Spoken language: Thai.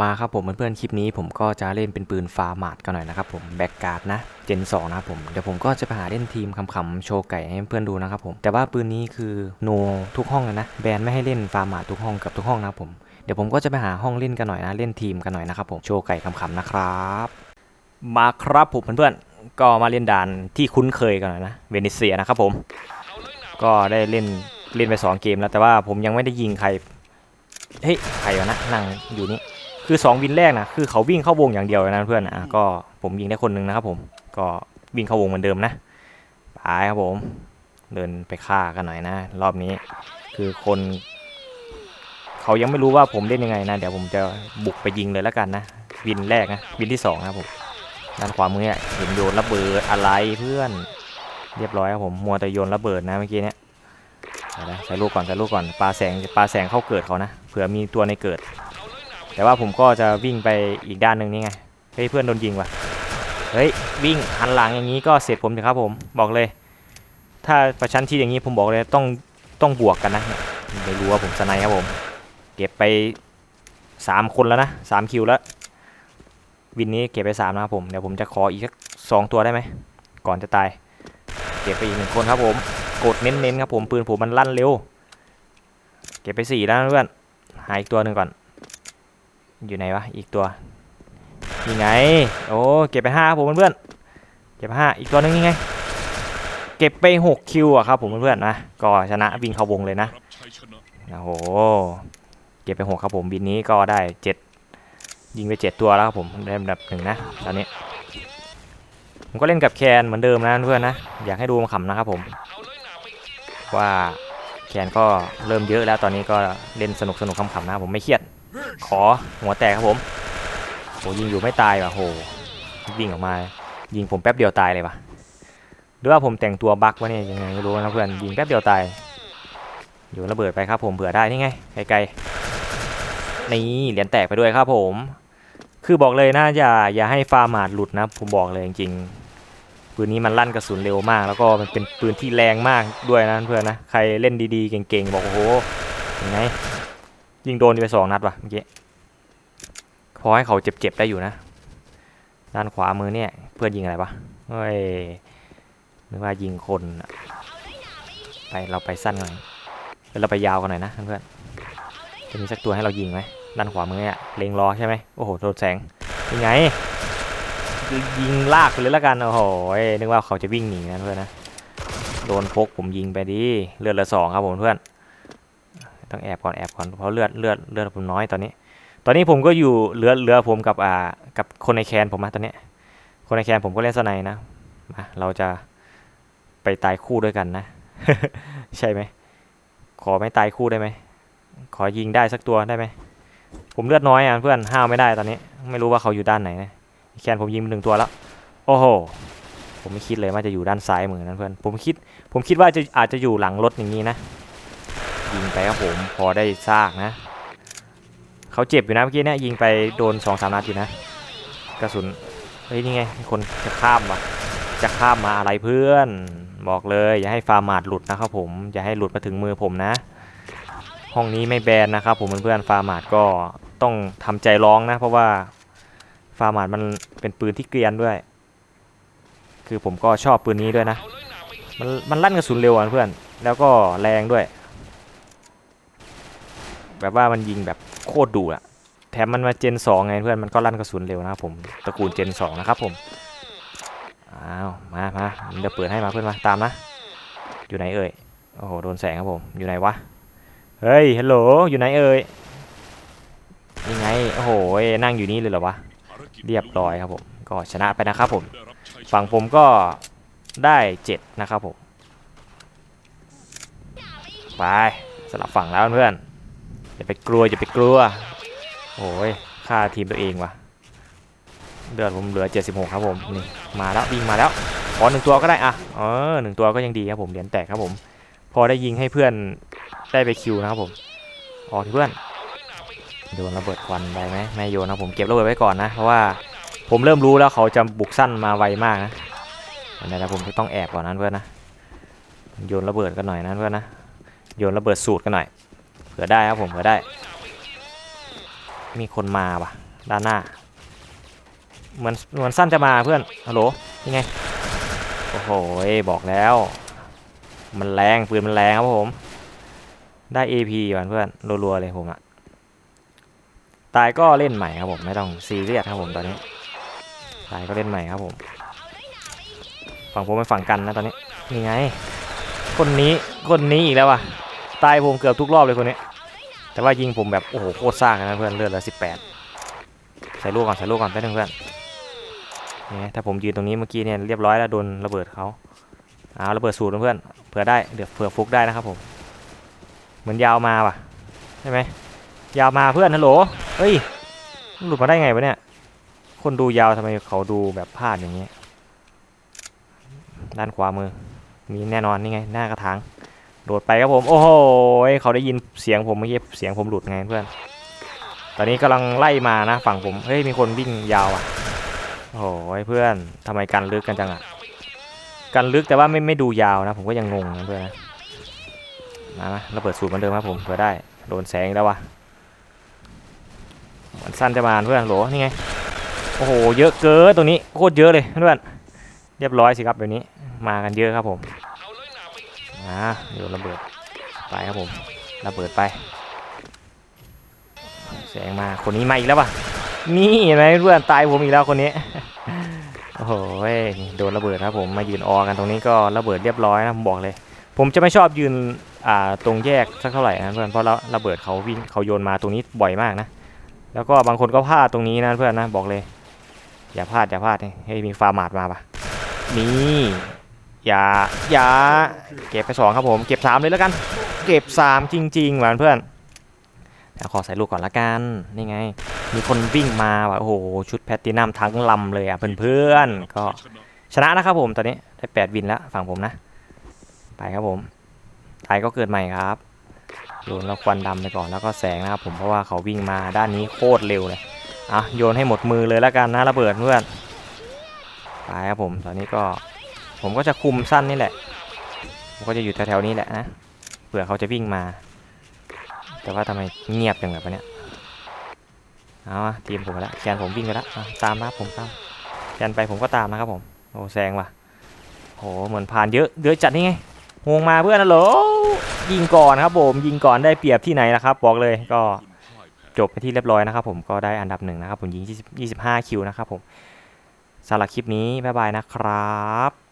มาครับผมเพื่อนๆคลิปนี้ผมก็จะเล่นเป็นปืนฟาร์มาดกันหน่อยนะครับผมแบ็กการ์ดนะเจน2นะครับผมเดี๋ยวผมก็จะไปหาเล่นทีมคำๆโชว์ไก่ให้เพื่อนดูนะครับผมแต่ว่าปืนนี้คือโนทุกห้องเลยนะแบนไม่ให้เล่นฟาร์มาดทุกห้องกับทุกห้องนะครับผมเดี๋ยวผมก็จะไปหาห้องเล่นกันหน่อยนะเล่นทีมกันหน่อยนะครับผมโชว์ไก่คำๆนะครับ มาครับผมเพื่อนๆก็มาเล่นด่านที่คุ้นเคยกันหน่อยนะเวนิเซียนะครับผมก็ได้เล่นเล่นไปสองเกมแล้วแต่ว่าผมยังไม่ได้ยิงใคร เฮ้ยใครวะนะนั่งอยู่นี่คือ 2 วินแรกนะคือเขาวิ่งเข้าวงอย่างเดียวนะเพื่อนอะก็ผมยิงได้คนนึงนะครับผมก็วิ่งเข้าวงเหมือนเดิมนะไปครับผมเดินไปฆ่ากันหน่อยนะ รอบนี้ คือคนเขายังไม่รู้ว่าผมเล่นยังไงนะเดี๋ยวผมจะบุกไปยิงเลยแล้วกันนะวินแรกนะวินที่สองนะครับผมด้านขวามือเนี่ยเห็นโยนระเบิดอะไรเพื่อน เรียบร้อยครับผมมัวแต่โยนระเบิดนะเมื่อกี้เนี่ย เดี๋ยวนะใส่ลูกก่อนใส่ลูกก่อนปลาแสงปลาแสงเข้าเกิดเขานะเผื่อมีตัวในเกิด แต่ว่าผมก็จะวิ่งไปอีกด้านหนึ่งนี่ไงเฮ้ยเพื่อนโดนยิงว่ะเฮ้ยวิ่งหันหลังอย่างนี้ก็เสร็จผมเถอะครับผมบอกเลย ถ้าประชันที่อย่างนี้ผมบอกเลยต้องต้องบวกกันนะเนี่ยไม่รู้ว่าผมสไนครับผมเก็บไปสามคนแล้วนะสามคิวแล้ววินนี้เก็บไปสามนะครับผมเดี๋ยวผมจะขออีกสักสองตัวได้ไหมก่อนจะตาย เก็บไปอีกหนึ่งคนครับผม กดเน้นๆครับผมปืนผมมันลั่นเร็ว เก็บไปสี่แล้วเพื่อน หาอีกตัวหนึ่งก่อน อยู่ไหนวะอีกตัวนี่ไง โอ้เก็บไปห้าครับผมเพื่อนเก็บไปห้าอีกตัวหนึงนี่ไง เก็บไปหกคิวอะครับผมเพื่อนนะก็ชนะวิ่งเข้าวงเลยนะโอ้โหเก็บไปหกครับผมบินนี้ก็ได้เจ็ดยิงไปเจ็ดตัวแล้วครับผมได้อันดับหนึ่งนะตอนนี้ผมก็เล่นกับแคนเหมือนเดิมนะเพื่อนนะ อยากให้ดูมาขำนะครับผม ว่าแคนก็เริ่มเยอะแล้วตอนนี้ก็เล่นสนุกสนุกขำๆนะผมไม่เครียด ขอหัวแตกครับผมโหยิงอยู่ไม่ตายว่ะโหวิ่งออกมา ยิงผมแป๊บเดียวตายเลยว่ะหรือว่าผมแต่งตัวบั๊กวะเนี่ยยังไงไม่รู้นะเพื่อนยิงแป๊บเดียวตายอยู่ระเบิดไปครับผมเผื่อได้นี่ไงไกลๆนี่เหรียญแตกไปด้วยครับผม คือบอกเลยนะอย่าอย่าให้ฟาร์มาดหลุดนะผมบอกเลยจริง ปืนนี้มันลั่นกระสุนเร็วมาก แล้วก็มันเป็นปืนที่แรงมากด้วยนะเพื่อนนะใครเล่นดีๆเก่งๆบอกโอ้โหยังไงยิงโดนไปสองนัดว่ะเมื่อกี้พอให้เขาเจ็บๆได้อยู่นะ ด้านขวามือเนี่ยเพื่อนยิงอะไรปะเฮ้ยนึกว่ายิงคนไปเราไปสั้นหน่อยเดี๋ยวเราไปยาวกันหน่อยนะเพื่อนจะมีสักตัวให้เรายิงไหมด้านขวามือเนี่ยเล็งรอใช่ไหมโอ้โหโดนแสงยังไง ยิงลากไปเลยละกันโอ้โหนึกว่าเขาจะวิ่งหนีนะเพื่อนนะโดนพกผมยิงไปดิเลือดละสองครับผมเพื่อน ต้องแอบก่อนแอบก่อนเพราะเลือดเลือดเลือดผมน้อยตอนนี้ ตอนนี้ผมก็อยู่เหลือเหลือผมกับอ่ากับคนในแคนผมมาตอนนี้ คนในแคนผมก็เล่นสไนนะมาเราจะไปตายคู่ด้วยกันนะ ใช่ไหมขอไม่ตายคู่ได้ไหมขอยิงได้สักตัวได้ไหมผมเลือดน้อยอะเพื่อนห้าวไม่ได้ตอนนี้ ไม่รู้ว่าเขาอยู่ด้านไหนนะ แคนผมยิงหนึ่งตัวแล้ว โอ้โห ผมไม่คิดเลยว่าจะอยู่ด้านซ้ายมือนั้นเพื่อน ผมคิด ผมคิดว่าจะอาจจะอยู่หลังรถอย่างนี้นะ ยิงไปครับผม พอได้ซากนะ เขาเจ็บอยู่นะเมื่อกี้เนี่ยยิงไปโดนสองสามนัดอยู่นะ กระสุน เฮ้ยนี่ไงคนจะข้ามว่ะจะข้ามมาอะไรเพื่อน บอกเลยอย่าให้ฟาร์มาดหลุดนะครับผม อย่าให้หลุดมาถึงมือผมนะ ห้องนี้ไม่แบนนะครับผมเพื่อนๆฟาร์มาดก็ต้องทำใจร้องนะ เพราะว่า ฟาร์มาดมันเป็นปืนที่เกรียนด้วย คือผมก็ชอบปืนนี้ด้วยนะ มันมันลั่นกระสุนเร็วอะเพื่อน แล้วก็แรงด้วย แบบว่ามันยิงแบบโคตรดุอะแถมมันมาเจน2ไงเพื่อน มันก็ลั่นกระสุนเร็วนะครับผม ตระกูลเจน2นะครับผม อ้าว มามาเดี๋ยวเปิดให้มาเพื่อนมา ตามนะ อยู่ไหนเอ่ย โอ้โห โดนแสงครับผม อยู่ไหนวะ เฮ้ย ฮัลโหล อยู่ไหนเอ่ยนี่ไง โอ้โห นั่งอยู่นี่เลยเหรอวะ เรียบร้อยครับผม ก็ชนะไปนะครับผม ฝั่งผมก็ได้เจ็ดนะครับผม ไปสลับฝั่งแล้วเพื่อนอย่าไปกลัวอย่าไปกลัวโอ้ยฆ่าทีมตัวเองว่ะเดือดผมเหลือ 76 ครับผมนี่มาแล้ววิ่งมาแล้วขอหนึ่งตัวก็ได้อะเออหนึ่งตัวก็ยังดีครับผมเหรียญแตกครับผม พอได้ยิงให้เพื่อนได้ไปคิวนะครับผมออกที่เพื่อน โยนระเบิดควันได้ไหมไม่โยนนะผมเก็บระเบิดไว้ก่อนนะ เพราะว่าผมเริ่มรู้แล้วเขาจะบุกสั้นมาไวมากนะอันนี้นะผมจะต้องแอบก่อนนั้นเพื่อนนะ โยนระเบิดกันหน่อยนะเพื่อนนะ โยนระเบิดสูตรกันหน่อย เผื่อได้ครับผมเผื่อได้ มีคนมาว่ะด้านหน้า เหมือนเหมือนสั้นจะมาเพื่อน ฮัลโหลยังไง โอ้โห บอกแล้ว มันแรงปืนมันแรงครับผม ได้ AP ก่อนเพื่อนรัวๆเลยผมอะ ตายก็เล่นใหม่ครับผมไม่ต้องซีเรียสครับผมตอนนี้ ตายก็เล่นใหม่ครับผม ฝั่งผมเป็นฝั่งกันนะตอนนี้นี่ไง คนนี้คนนี้อีกแล้วว่ะตายผมเกือบทุกรอบเลยคนนี้ แต่ว่ายิงผมแบบโอ้โหโคตรซ่ากนะเพื่อนเลือดละสิบแปดใส่ลูกก่อนใส่ลูกก่อนแป๊บนึงเพื่อนนี่ถ้าผมยืนตรงนี้เมื่อกี้เนี่ยเรียบร้อยแล้วโดนระเบิดเขาเอาระเบิดสูตรเพื่อนเผื่อได้เดี๋ยวเผื่อฟุกได้นะครับผม เหมือนยาวมาว่ะใช่ไหม ยาวมาเพื่อนฮัลโหลเฮ้ยหลุดมาได้ไงวะเนี่ยคนดูยาวทำไมเขาดูแบบพลาดอย่างนี้ ด้านขวามือ มีแน่นอนนี่ไง หน้ากระถางโดดไปครับผม โอ้โหเขาได้ยินเสียงผมเมื่อกี้เสียงผมหลุดไงเพื่อน ตอนนี้กำลังไล่มานะฝั่งผม เฮ้ยมีคนวิ่งยาวอะ โอ้โหเพื่อนทำไมกันลึกกันจังอะ กันลึกแต่ว่าไม่ไม่ดูยาวนะ ผมก็ยังงงนะเพื่อนนะมาระเบิดสูตรเหมือนเดิมครับผมเผื่อได้ โดนแสงแล้ววะ มันสั้นจะมาเพื่อนโหลนี่ไงโอ้โหเยอะเกินตรงนี้โคตรเยอะเลยเพื่อนเรียบร้อยสิครับแบบนี้มากันเยอะครับผมอ่าเดี๋ยวระเบิดไปครับผมระเบิดไป แสงมาคนนี้มาอีกแล้วป่ะนี่เห็นไหมเพื่อนตายผมอีกแล้วคนนี้โอ้โหโดนระเบิดครับผมมายืนออกันตรงนี้ก็ระเบิดเรียบร้อยนะผมบอกเลย ผมจะไม่ชอบยืนอ่าตรงแยกสักเท่าไหร่นะเพื่อนเพราะระระเบิดเขาวิ่งเขาโยนมาตรงนี้บ่อยมากนะ แล้วก็บางคนก็พลาดตรงนี้นะเพื่อนนะบอกเลย อย่าพลาดอย่าพลาดให้ยมีฟาร์มาดมาปะนี่อย่าอย่าเก็บไปสองครับผมเก็บสามเลยแล้วกัน เก็บสามจริงๆหวานเพื่อนเดี๋ยวขอใส่ลูกก่อนละกันนี่ไง มีคนวิ่งมาว่ะโอ้โหชุดแพตตินัมทั้งลำเลยอะเพื่อนๆก็ชนะนะครับผมตอนนี้ได้แปดวินแล้วฝั่งผมนะ ไปครับผมตายก็เกิดใหม่ครับ โยนแล้วควันดำไปก่อนแล้วก็แสงนะครับผมเพราะว่าเขาวิ่งมาด้านนี้โคตรเร็วเลยอะโยนให้หมดมือเลยแล้วกันนะระเบิดเพื่อนไปครับผมตอนนี้ก็ผมก็จะคุมสั้นนี่แหละผมก็จะอยู่แถวๆนี้แหละนะเผื่อเขาจะวิ่งมา แต่ว่าทำไมเงียบจังแบบเนี้ยเอาอะทีมผมไปแล้วแคนผมวิ่งไปแล้วอะตามนะครับผมตามแคนไปผมก็ตามนะครับผมโอ้แซงว่ะโหเหมือนผ่านเยอะเยอะจัดนี่ไง วงมาเพื่อนนะโหลยิงก่อนครับผมยิงก่อนได้เปรียบที่ไหนนะครับบอกเลยก็จบไปที่เรียบร้อยนะครับผมก็ได้อันดับหนึ่งนะครับผมยิง 25 คิวนะครับผมสำหรับคลิปนี้บ๊ายบายนะครับ